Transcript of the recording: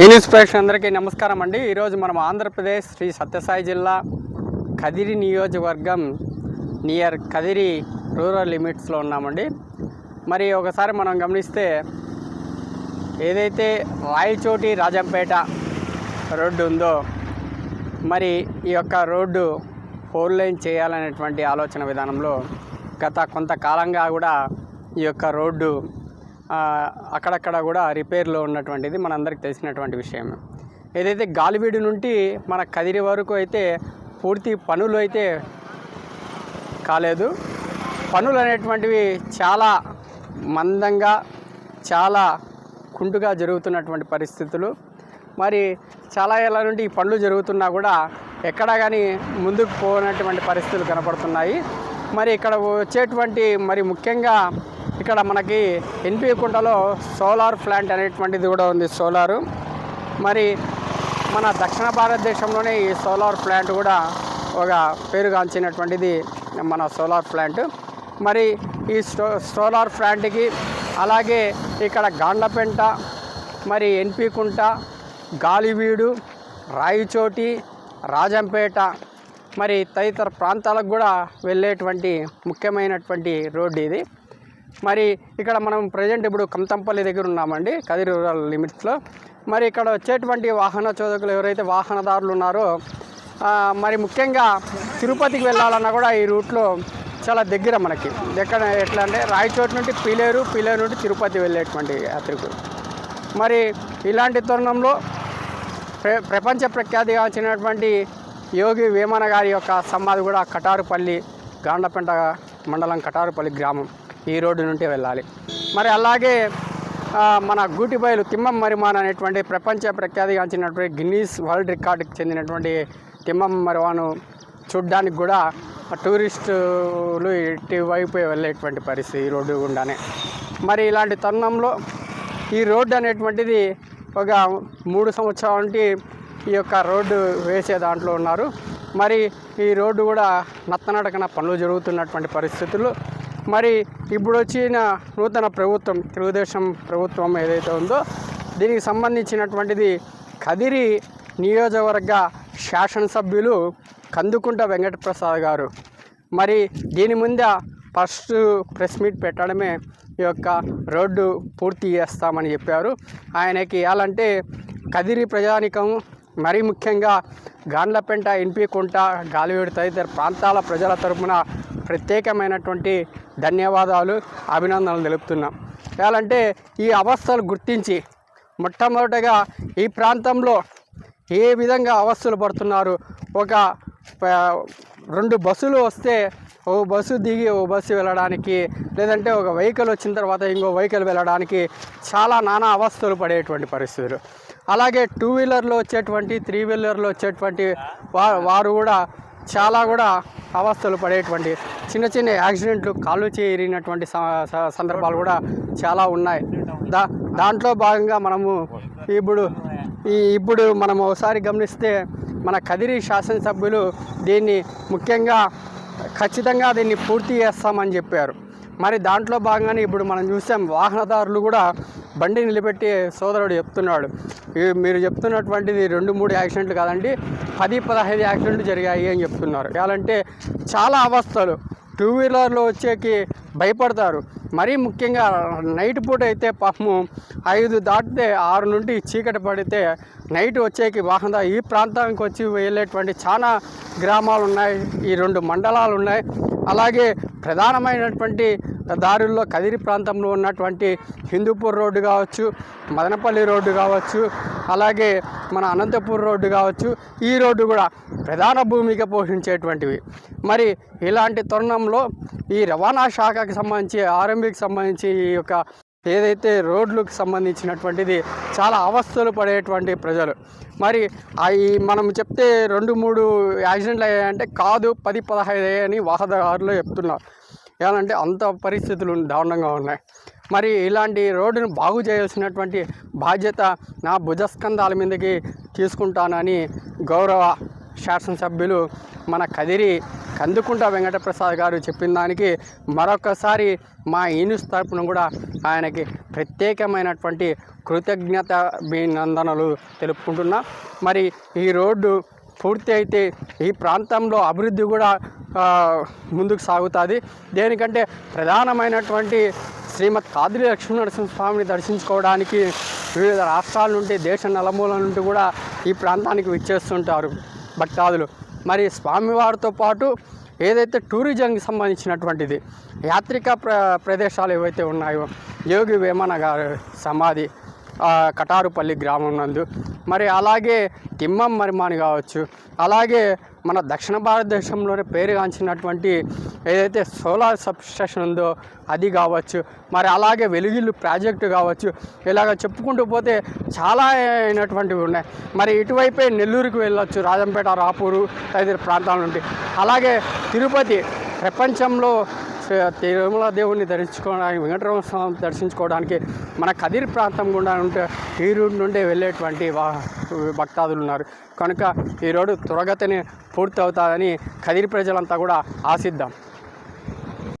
ఈ అందరికీ నమస్కారం అండి. ఈరోజు మనం ఆంధ్రప్రదేశ్ శ్రీ సత్యసాయి జిల్లా కదిరి నియోజకవర్గం నియర్ కదిరి రూరల్ లిమిట్స్లో ఉన్నామండి. మరి ఒకసారి మనం గమనిస్తే ఏదైతే రాయచోటి రాజంపేట రోడ్డు ఉందో మరి ఈ యొక్క రోడ్డు ఫోర్ లైన్ చేయాలనేటువంటి ఆలోచన విధానంలో గత కొంతకాలంగా కూడా ఈ యొక్క రోడ్డు అక్కడక్కడ కూడా రిపేర్లో ఉన్నటువంటిది మనందరికీ తెలిసినటువంటి విషయం. ఏదైతే గాలివీడు నుండి మన కదిరి వరకు అయితే పూర్తి పనులు అయితే కాలేదు పనులు అనేటువంటివి చాలా మందంగా చాలా కుంటుగా జరుగుతున్నటువంటి పరిస్థితులు. మరి చాలా ఏళ్ళ నుండి ఈ పనులు జరుగుతున్నా కూడా ఎక్కడా కానీ ముందుకు పోనటువంటి పరిస్థితులు కనపడుతున్నాయి. మరి ఇక్కడ వచ్చేటువంటి మరి ముఖ్యంగా ఇక్కడ మనకి ఎన్పి కుంటలో సోలార్ ప్లాంట్ అనేటువంటిది కూడా ఉంది సోలారు. మరి మన దక్షిణ భారతదేశంలోనే ఈ సోలార్ ప్లాంట్ కూడా ఒక పేరుగాంచినటువంటిది మన సోలార్ ప్లాంట్. మరి ఈ సో సోలార్ ప్లాంట్కి అలాగే ఇక్కడ గాండ్లపెంట మరి ఎన్పి కుంట గాలివీడు రాయిచోటి రాజంపేట మరి తదితర ప్రాంతాలకు కూడా వెళ్ళేటువంటి ముఖ్యమైనటువంటి రోడ్డు ఇది. మరి ఇక్కడ మనం ప్రజెంట్ ఇప్పుడు కంతంపల్లి దగ్గర ఉన్నామండి కదిరి రూరల్ లిమిట్స్లో. మరి ఇక్కడ వచ్చేటువంటి వాహన చోదకులు ఎవరైతే వాహనదారులు ఉన్నారో మరి ముఖ్యంగా తిరుపతికి వెళ్ళాలన్నా కూడా ఈ రూట్లో చాలా దగ్గర మనకి. ఎక్కడ ఎట్లా అంటే రాయచోటు నుండి పీలేరు పీలేరు నుండి తిరుపతి వెళ్ళేటువంటి యాత్రికులు. మరి ఇలాంటి తరుణంలో ప్ర ప్రపంచ ప్రఖ్యాతిగాంచినటువంటి యోగి వేమన గారి యొక్క సమాధి కూడా కటారుపల్లి గాండపెంట మండలం కటారుపల్లి గ్రామం. ఈ రోడ్డు నుండి వెళ్ళాలి. మరి అలాగే మన గూటిబయలు తిమ్మం మరిమాన్ అనేటువంటి ప్రపంచ ప్రఖ్యాతిగాంచినటువంటి గిన్నీస్ వరల్డ్ రికార్డుకి చెందినటువంటి తిమ్మం మరివాను చూడ్డానికి కూడా టూరిస్టులు ఇటువైపు వెళ్ళేటువంటి పరిస్థితి ఈ రోడ్డు గుండానే. మరి ఇలాంటి తరుణంలో ఈ రోడ్డు అనేటువంటిది ఒక మూడు సంవత్సరాల నుండి ఈ యొక్క రోడ్డు వేసే దాంట్లో ఉన్నారు. మరి ఈ రోడ్డు కూడా నత్తనడకన పనులు జరుగుతున్నటువంటి పరిస్థితులు మరి ఇప్పుడు వచ్చిన నూతన ప్రభుత్వం తెలుగుదేశం ప్రభుత్వం ఏదైతే ఉందో దీనికి సంబంధించినటువంటిది కదిరి నియోజకవర్గ శాసనసభ్యులు కందుకుంట వెంకటప్రసాద్ గారు. మరి దీని ముందే ఫస్ట్ ప్రెస్ మీట్ పెట్టడమే ఈ యొక్క రోడ్డు పూర్తి చేస్తామని చెప్పారు. ఆయనకి ఇవ్వాలంటే కదిరి ప్రజానికం మరీ ముఖ్యంగా గాండ్లపెంట ఎన్పికుంట గాలివేడు తదితర ప్రాంతాల ప్రజల తరపున ప్రత్యేకమైనటువంటి ధన్యవాదాలు అభినందనలు తెలుపుతున్నాం. ఎలాంటే ఈ అవస్థలు గుర్తించి మొట్టమొదటగా ఈ ప్రాంతంలో ఏ విధంగా అవస్థలు పడుతున్నారు? ఒక రెండు బస్సులు వస్తే ఓ బస్సు దిగి ఓ బస్సు వెళ్ళడానికి లేదంటే ఒక వెహికల్ వచ్చిన తర్వాత ఇంకో వెహికల్ వెళ్ళడానికి చాలా నానా అవస్థలు పడేటువంటి పరిస్థితులు. అలాగే టూ వీలర్లో వచ్చేటువంటి త్రీ వీలర్లో వచ్చేటువంటి వారు కూడా చాలా కూడా అవస్థలు పడేటువంటి చిన్న చిన్న యాక్సిడెంట్లు కాళ్ళు చేరినటువంటి స- స- సందర్భాలు కూడా చాలా ఉన్నాయి. దా దాంట్లో భాగంగా మనము ఇప్పుడు ఈ ఇప్పుడు మనం ఒకసారి గమనిస్తే మన కదిరి శాసనసభ్యులు దీన్ని ముఖ్యంగా ఖచ్చితంగా దీన్ని పూర్తి చేస్తామని చెప్పారు. మరి దాంట్లో భాగంగానే ఇప్పుడు మనం చూసాం వాహనదారులు కూడా బండి నిలబెట్టి సోదరుడు చెప్తున్నాడు. మీరు చెప్తున్నటువంటిది రెండు మూడు యాక్సిడెంట్లు కాదండి పది పదహైదు యాక్సిడెంట్లు జరిగాయి అని చెప్తున్నారు. ఎలాంటే చాలా అవస్థలు. టూ వీలర్లో వచ్చేకి భయపడతారు. మరీ ముఖ్యంగా నైట్ పూట అయితే పాపము ఐదు దాటితే ఆరు నుండి చీకటి పడితే నైట్ వచ్చేకి వాహన ఈ ప్రాంతానికి వచ్చి వెళ్ళేటువంటి చాలా గ్రామాలు ఉన్నాయి ఈ రెండు మండలాలు ఉన్నాయి. అలాగే ప్రధానమైనటువంటి దారుల్లో కదిరి ప్రాంతంలో ఉన్నటువంటి హిందూపూర్ రోడ్డు కావచ్చు మదనపల్లి రోడ్డు కావచ్చు అలాగే మన అనంతపూర్ రోడ్డు కావచ్చు ఈ రోడ్డు కూడా ప్రధాన భూమిక పోషించేటువంటివి. మరి ఇలాంటి తరుణంలో ఈ రవాణా శాఖకి సంబంధించి ఆర్ఎంబికి సంబంధించి ఈ యొక్క ఏదైతే రోడ్లకు సంబంధించినటువంటిది చాలా అవస్థలు పడేటువంటి ప్రజలు. మరి అవి మనం చెప్తే రెండు మూడు యాక్సిడెంట్లు అయ్యాయంటే కాదు పది పదహైదు అయ్యాయని వాహనదారులు చెప్తున్నారు. ఏమంటే అంత పరిస్థితులు దారుణంగా ఉన్నాయి. మరి ఇలాంటి రోడ్డును బాగు చేయాల్సినటువంటి బాధ్యత నా భుజస్కంధాల మీదకి తీసుకుంటానని గౌరవ శాసనసభ్యులు మన కదిరి కందుకుంట వెంకటప్రసాద్ గారు చెప్పిన దానికి మరొకసారి మా ఈన్యూస్ తరపున కూడా ఆయనకి ప్రత్యేకమైనటువంటి కృతజ్ఞత అభినందనలు తెలుపుకుంటున్నా. మరి ఈ రోడ్డు పూర్తి అయితే ఈ ప్రాంతంలో అభివృద్ధి కూడా ముందుకు సాగుతుంది. దేనికంటే ప్రధానమైనటువంటి శ్రీమద్ కాదిరి లక్ష్మీనరసింహ స్వామిని దర్శించుకోవడానికి వివిధ రాష్ట్రాల నుండి దేశ నలుమూల నుండి కూడా ఈ ప్రాంతానికి విచ్చేస్తుంటారు భక్తాదులు. మరి స్వామివారితో పాటు ఏదైతే టూరిజంకి సంబంధించినటువంటిది యాత్రిక ప్ర ప్రదేశాలు ఏవైతే ఉన్నాయో యోగి వేమన గారి సమాధి కటారుపల్లి గ్రామం నందు మరి అలాగే తిమ్మం మరిమాని కావచ్చు అలాగే మన దక్షిణ భారతదేశంలోనే పేరుగాంచినటువంటి ఏదైతే సోలార్ సబ్స్టేషన్ ఉందో అది కావచ్చు మరి అలాగే వెలుగిల్లు ప్రాజెక్టు కావచ్చు ఇలాగ చెప్పుకుంటూ పోతే చాలా అయినటువంటివి ఉన్నాయి. మరి ఇటువైపే నెల్లూరుకు వెళ్ళొచ్చు రాజంపేట రాపూరు తదితర ప్రాంతాల నుండి. అలాగే తిరుపతి ప్రపంచంలో తిరుమల దేవుణ్ణి దర్శించుకోవడానికి వెంకటరమణ స్వామి దర్శించుకోవడానికి మన కదిరి ప్రాంతం గుండా ఉంటే ఈ రూట్ నుండి వెళ్ళేటువంటి భక్తాదులు ఉన్నారు. కనుక ఈ రోడ్డు త్వరగతిని పూర్తి అవుతుందని కదిరి ప్రజలంతా కూడా ఆశిద్దాం.